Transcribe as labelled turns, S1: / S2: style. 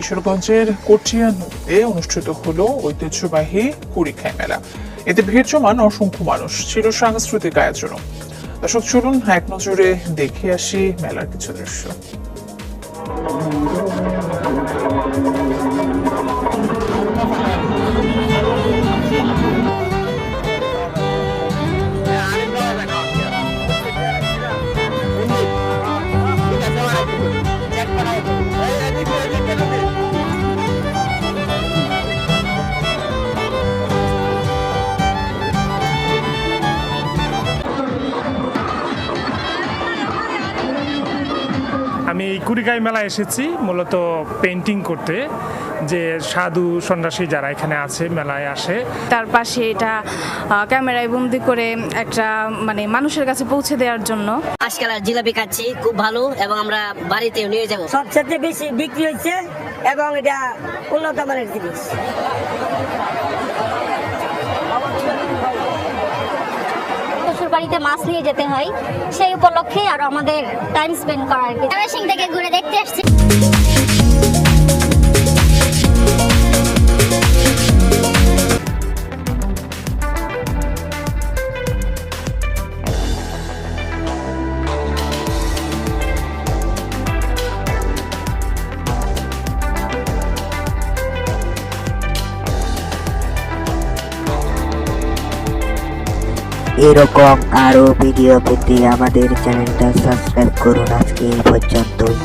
S1: কিশোরগঞ্জের কটিয়া নদীতে অনুষ্ঠিত হলো ঐতিহ্যবাহী কুড়িখাই মেলা এতে ভিড় জমান অসংখ্য মানুষ ছিল সাংস্কৃতিক আয়োজন দর্শক, চলুন এক নজরে দেখে আসি মেলার কিছু দৃশ্য।
S2: আমি এই কুড়িগাই মেলায় এসেছি মূলত পেন্টিং করতে যে সাধু সন্ন্যাসী যারা এখানে আছে মেলায় আসে।
S3: তার পাশে এটা ক্যামেরায় বন্দি করে একটা মানে মানুষের কাছে পৌঁছে দেওয়ার জন্য।
S4: আজকাল আর জিলাপি খাচ্ছি খুব ভালো এবং আমরা বাড়িতে নিয়ে যাব।
S5: সবচেয়ে বেশি বিক্রি হচ্ছে এবং এটা উন্নত মানের জিনিস।
S6: বাড়িতে মাছ নিয়ে যেতে হয়, সেই উপলক্ষে আর আমাদের টাইম স্পেন্ড করা আর কি থেকে ঘুরে দেখতে আসছি।
S7: এরকম আরও ভিডিও পেতে আমাদের চ্যানেলটা সাবস্ক্রাইব করুন আজকে এই পর্যন্তই।